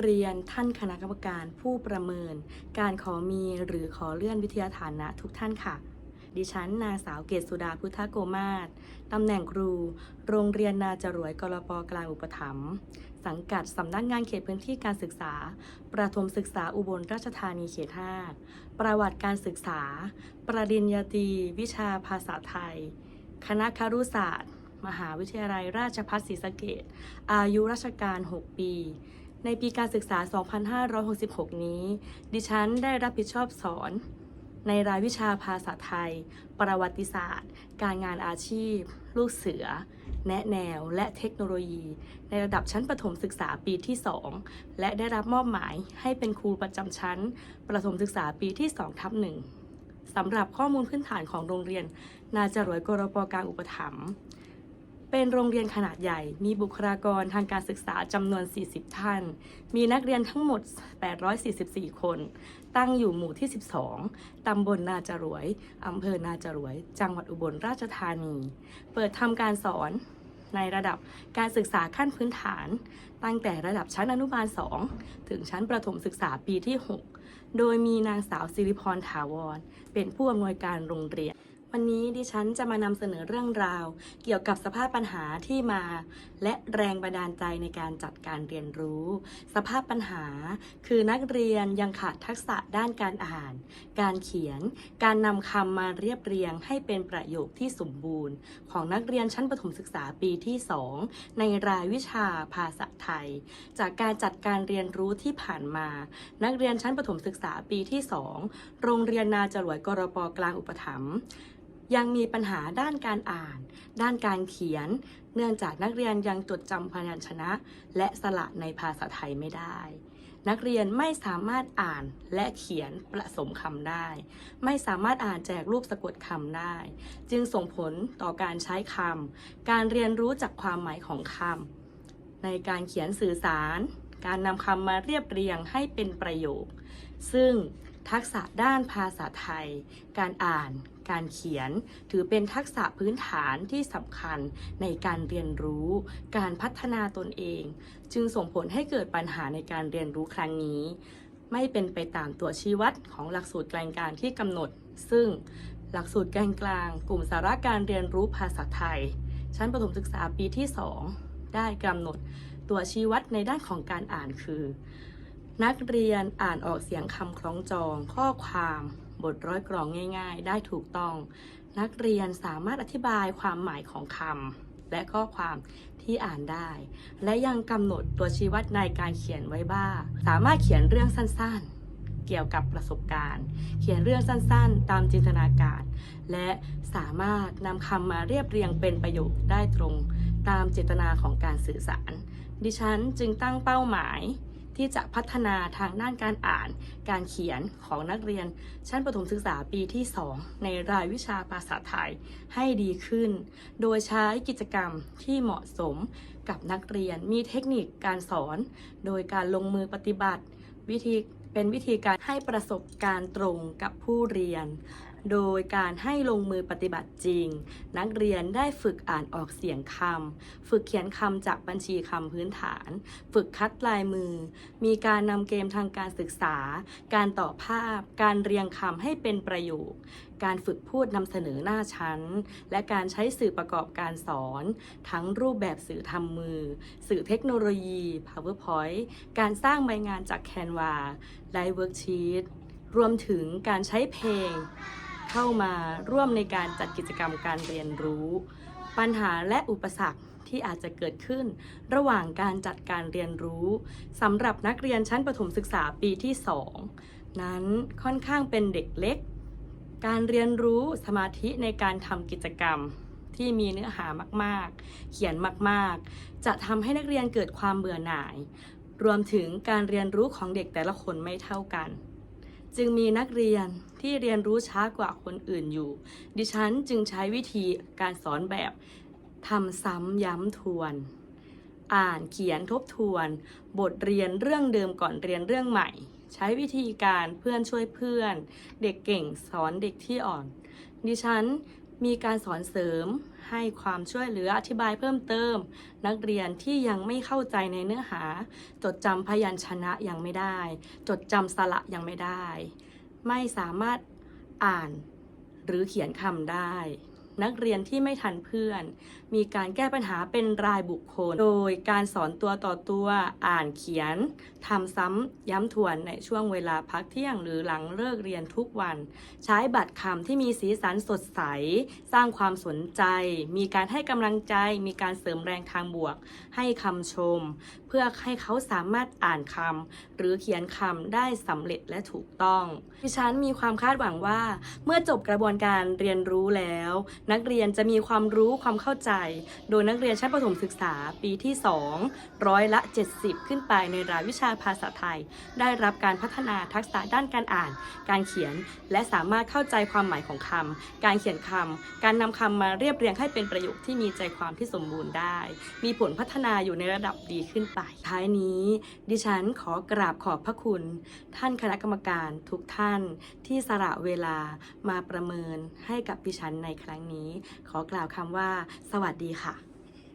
เรียนท่านคณะกรรมการผู้ประเมิน การขอมีหรือขอเลื่อนวิทยาฐานะทุกท่านค่ะ ดิฉันนางสาวเกษสุดาพุทธโกมาศตำแหน่งครู โรงเรียนนาจรวยกรปกลางอุปถัมภ์สังกัดสำนักงานเขตพื้นที่การศึกษา ประถมศึกษาอุบลราชธานีเขต 5 ประวัติการศึกษา ประดิญญาตรีวิชาภาษาไทย คณะครุศาสตร์ มหาวิทยาลัยราชภัฏศรีสะเกษอายุราชการ 6 ปี ในปีการศึกษา 2566 นี้ ดิฉันได้รับผิดชอบสอน ในรายวิชาภาษาไทย ประวัติศาสตร์ การงานอาชีพ ลูกเสือ แนะแนว และเทคโนโลยี ในระดับชั้นประถมศึกษาปีที่ 2 และได้รับมอบหมายให้เป็นครูประจำชั้น ประถมศึกษาปีที่2ทับหนึ่งสำหรับข้อมูลพื้นฐานของโรงเรียน นาจรวยกรปการอุปถัมภ์ เป็นโรงเรียนขนาดใหญ่ มีบุคลากรทางการศึกษาจำนวน 40 ท่าน มีนักเรียนทั้งหมด 844 คน ตั้งอยู่หมู่ที่ 12 ตำบลนาจรวย อำเภอนาจรวย จังหวัดอุบลราชธานี เปิดทำการสอนในระดับการศึกษาขั้นพื้นฐาน ตั้งแต่ระดับชั้นอนุบาล 2 ถึงชั้นประถมศึกษาปีที่ 6 โดยมีนางสาวสิริพรถาวร เป็นผู้อำนวยการโรงเรียน วันนี้ดิฉันจะมานำเสนอเรื่องราว เกี่ยวกับสภาพปัญหาที่มา และแรงบันดาลใจในการจัดการเรียนรู้ สภาพปัญหา คือนักเรียนยังขาดทักษะด้านการอ่าน การเขียน การนำคำมาเรียบเรียงให้เป็นประโยคที่สมบูรณ์ ของนักเรียนชั้นประถมศึกษาปีที่ 2 ในรายวิชาภาษาไทย จากการจัดการเรียนรู้ที่ผ่านมา นักเรียนชั้นประถมศึกษาปีที่ 2 โรงเรียนนาจรวยกรปกลางอุปถัมภ์ ยังมีปัญหาด้านการอ่าน ด้านการเขียน เนื่องจากนักเรียนยังจดจำพยัญชนะ และสระในภาษาไทยไม่ได้ นักเรียนไม่สามารถอ่านและเขียนผสมคำได้ ไม่สามารถอ่านแจกรูปสะกดคำได้ จึงส่งผลต่อการใช้คำการเรียนรู้จากความหมายของคำในการเขียนสื่อสาร การนำคำมาเรียบเรียงให้เป็นประโยค ซึ่งทักษะด้านภาษาไทย การอ่าน การเขียน ถือเป็นทักษะพื้นฐานที่สำคัญในการเรียนรู้ การพัฒนาตนเอง จึงส่งผลให้เกิดปัญหาในการเรียนรู้ครั้งนี้ ไม่เป็นไปตามตัวชี้วัดของหลักสูตรกลางกลางที่กำหนด ซึ่งหลักสูตรกลางกลางกลุ่มสาระการเรียนรู้ภาษาไทย ชั้นประถมศึกษาปีที่ 2 ได้กำหนดตัวชี้วัดในด้านของการอ่านคือ นักเรียนอ่านออกเสียงคำคล้องจองข้อความ บทร้อยกรองง่าย ๆ ได้ถูกต้อง นักเรียนสามารถอธิบายความหมายของคำและข้อความที่อ่านได้ และยังกำหนดตัวชี้วัดในการเขียนไว้บ้าง สามารถเขียนเรื่องสั้นๆ เกี่ยวกับประสบการณ์ เขียนเรื่องสั้นๆ ตามจินตนาการ และสามารถนำคำมาเรียบเรียงเป็นประโยคได้ตรงตามเจตนาของการสื่อสาร ดิฉันจึงตั้งเป้าหมาย ที่จะพัฒนาทางด้านการอ่านการเขียนของนักเรียน ชั้นประถมศึกษาปีที่ 2 ในรายวิชาภาษาไทยให้ดีขึ้น โดยใช้กิจกรรมที่เหมาะสมกับนักเรียนมีเทคนิคการสอน โดยการลงมือปฏิบัติ วิธีเป็นวิธีการให้ประสบการณ์ตรงกับผู้เรียน โดยการให้ลงมือปฏิบัติจริง นักเรียนได้ฝึกอ่านออกเสียงคำ ฝึกเขียนคำจากบัญชีคำพื้นฐาน ฝึกคัดลายมือ มีการนำเกมทางการศึกษา การต่อภาพ การเรียงคำให้เป็นประโยค การฝึกพูดนำเสนอหน้าชั้น และการใช้สื่อประกอบการสอน ทั้งรูปแบบสื่อทำมือ สื่อเทคโนโลยี PowerPoint การสร้างใบงานจาก Canva ไลฟ์เวิร์กชีตรวมถึงการใช้เพลง เข้ามาร่วมในการจัดกิจกรรมการเรียนรู้ ปัญหาและอุปสรรคที่อาจจะเกิดขึ้น ระหว่างการจัดการเรียนรู้สำหรับนักเรียนชั้นประถมศึกษาปีที่ 2 นั้นค่อนข้างเป็นเด็กเล็ก การเรียนรู้สมาธิในการทำกิจกรรมที่มีเนื้อหามากๆ เขียนมากๆ จะทำให้นักเรียนเกิดความเบื่อหน่าย รวมถึงการเรียนรู้ของเด็กแต่ละคนไม่เท่ากัน จึงมีนักเรียนที่เรียนรู้ช้ากว่าคนอื่นอยู่ ดิฉันจึงใช้วิธีการสอนแบบทำซ้ำย้ำทวน อ่านเขียนทบทวน บทเรียนเรื่องเดิมก่อนเรียนเรื่องใหม่ ใช้วิธีการเพื่อนช่วยเพื่อน เด็กเก่งสอนเด็กที่อ่อน ดิฉัน มีการสอนเสริมให้ความช่วยเหลืออธิบายเพิ่มเติม นักเรียนที่ยังไม่เข้าใจในเนื้อหา จดจำพยัญชนะยังไม่ได้ จดจำสระยังไม่ได้ ไม่สามารถอ่านหรือเขียนคำได้ นักเรียนที่ไม่ทันเพื่อน มีการแก้ปัญหาเป็นรายบุคคล โดยการสอนตัวต่อตัว อ่านเขียน ทำซ้ำย้ำทวนในช่วงเวลาพักเที่ยงหรือหลังเลิกเรียนทุกวัน ใช้บัตรคำที่มีสีสันสดใส สร้างความสนใจ มีการให้กำลังใจ มีการเสริมแรงทางบวก ให้คำชม เพื่อให้เขาสามารถอ่านคำหรือเขียนคำได้สำเร็จและถูกต้อง ดิฉันมีความคาดหวังว่า เมื่อจบกระบวนการเรียนรู้แล้วนักเรียนจะมีความรู้ความเข้าใจ โดยนักเรียนชั้นประถมศึกษาปีที่ 2 ร้อยละ 70 ขึ้นไปในรายวิชาภาษาไทย ได้รับการพัฒนาทักษะด้านการอ่าน การเขียน และสามารถเข้าใจความหมายของคำการเขียนคำการนำคำมาเรียบเรียงให้เป็นประโยคที่มีใจความที่สมบูรณ์ได้ มีผลพัฒนาอยู่ในระดับดีขึ้นไป ท้ายนี้ ดิฉันขอกราบขอบพระคุณ ท่านคณะกรรมการทุกท่านที่สละเวลามาประเมินให้กับดิฉันในครั้งนี้นี้ ขอกล่าวคำว่า สวัสดีค่ะ